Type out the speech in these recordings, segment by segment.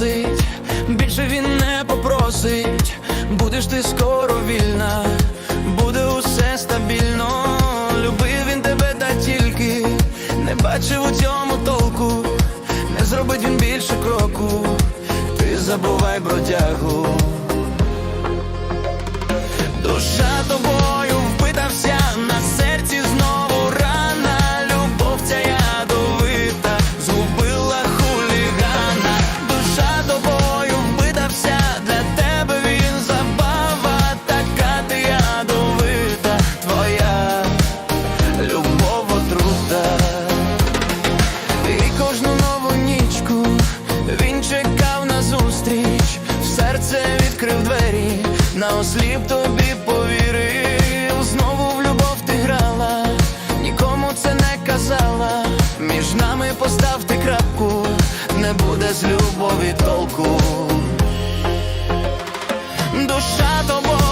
просить, більше він не попросить, будеш ти скоро вільна, буде усе стабільно. Любив він тебе та тільки, не бачив у цьому толку, не зробить він більше кроку, ти забувай бродягу. На осліп тобі повірив. Знову в любов ти грала, нікому це не казала. Між нами поставте крапку, не буде з любові толку. Душа тобою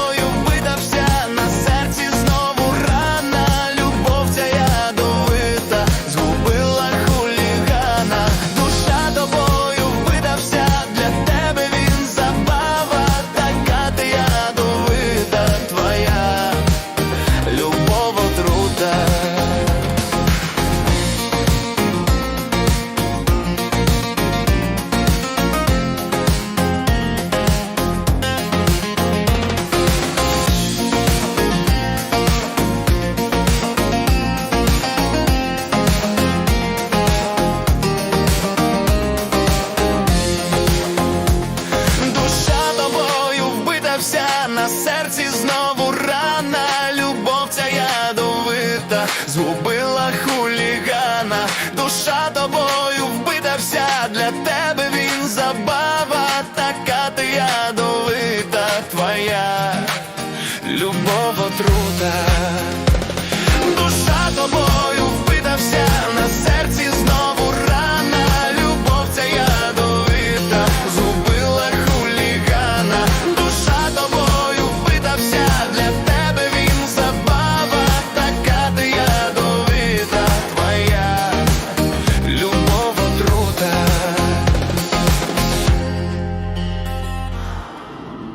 любов отрута, душа тобою вбита вся.